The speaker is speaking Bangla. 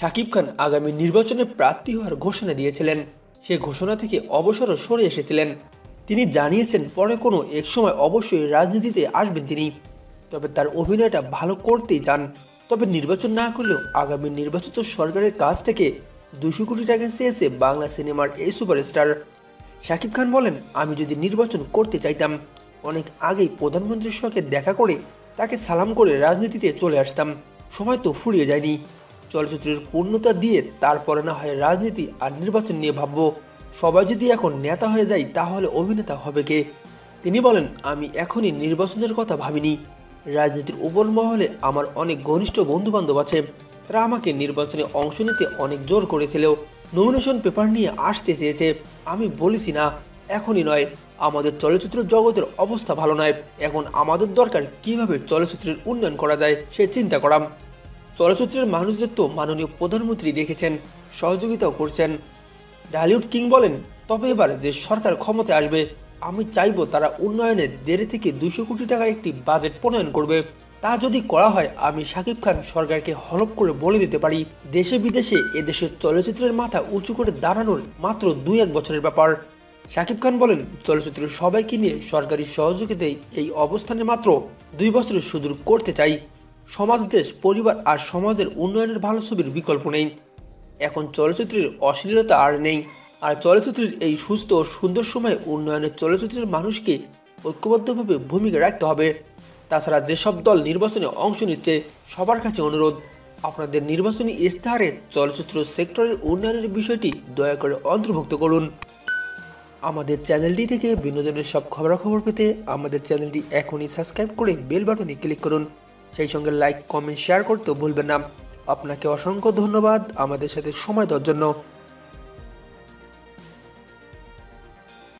শাকিব খান আগামী নির্বাচনে প্রার্থী হওয়ার ঘোষণা দিয়েছিলেন। সে ঘোষণা থেকে অবসরও সরে এসেছিলেন। তিনি জানিয়েছেন, পরে কোনো এক সময় অবশ্যই রাজনীতিতে আসবেন তিনি। তবে তার অভিনয়টা ভালো করতেই চান। তবে নির্বাচন না করলেও আগামী নির্বাচিত সরকারের কাছ থেকে দুশো কোটি টাকা চেয়েছে বাংলা সিনেমার এই সুপারস্টার। শাকিব খান বলেন, আমি যদি নির্বাচন করতে চাইতাম, অনেক আগেই প্রধানমন্ত্রীর সঙ্গে দেখা করে তাকে সালাম করে রাজনীতিতে চলে আসতাম। সময় তো ফুরিয়ে যায়নি। চলচ্চিত্রের পূর্ণতা দিয়ে তারপরে না হয় রাজনীতি আর নির্বাচন নিয়ে ভাবব। সবাই যদি এখন নেতা হয়ে যায়, তাহলে অভিনেতা হবে কে? তিনি বলেন, আমি এখনই নির্বাচনের কথা ভাবিনি। রাজনীতির উপর মহলে আমার অনেক ঘনিষ্ঠ বন্ধু বান্ধব আছে। তারা আমাকে নির্বাচনে অংশ নিতে অনেক জোর করেছিল নমিনেশন পেপার নিয়ে আসতে চেয়েছে। আমি বলেছি না, এখনই নয়। আমাদের চলচ্চিত্র জগতের অবস্থা ভালো নয়। এখন আমাদের দরকার কীভাবে চলচ্চিত্রের উন্নয়ন করা যায়, সে চিন্তা করাম। চলচ্চিত্রের মানুষদের তো মাননীয় প্রধানমন্ত্রী দেখেছেন, সহযোগিতাও করছেন। ঢালিউড কিং বলেন, তবে এবার যে সরকার ক্ষমতায় আসবে, আমি চাইব তারা উন্নয়নের দেড় থেকে দুশো কোটি টাকার একটি বাজেট প্রণয়ন করবে। তা যদি করা হয়, আমি শাকিব খান সরকারকে হলপ করে বলে দিতে পারি। দেশে বিদেশে এদেশের চলচ্চিত্রের মাথা উঁচু করে দাঁড়ানোর মাত্র দুই এক বছরের ব্যাপার। শাকিব খান বলেন, চলচ্চিত্রের সবাইকে নিয়ে সরকারি সহযোগিতায় এই অবস্থানে মাত্র দুই বছরের সুদূর করতে চাই। সমাজ দেশ পরিবার আর সমাজের উন্নয়নের ভালো ছবির বিকল্প নেই। এখন চলচ্চিত্রের অশ্লীলতা আর নেই। আর চলচ্চিত্রের এই সুস্থ ও সুন্দর সময়ে উন্নয়নের চলচ্চিত্রের মানুষকে ঐক্যবদ্ধভাবে ভূমিকা রাখতে হবে। তাছাড়া যেসব দল নির্বাচনে অংশ নিচ্ছে, সবার কাছে অনুরোধ, আপনাদের নির্বাচনী ইস্তাহারে চলচ্চিত্র সেক্টরের উন্নয়নের বিষয়টি দয়া করে অন্তর্ভুক্ত করুন। আমাদের চ্যানেলটি থেকে বিনোদনের সব খবরাখবর পেতে আমাদের চ্যানেলটি এখনই সাবস্ক্রাইব করে বেল বাটনে ক্লিক করুন। সেই সঙ্গে লাইক কমেন্ট শেয়ার করতেও ভুলবেন না। আপনাকে অসংখ্য ধন্যবাদ আমাদের সাথে সময় দেওয়ার জন্য।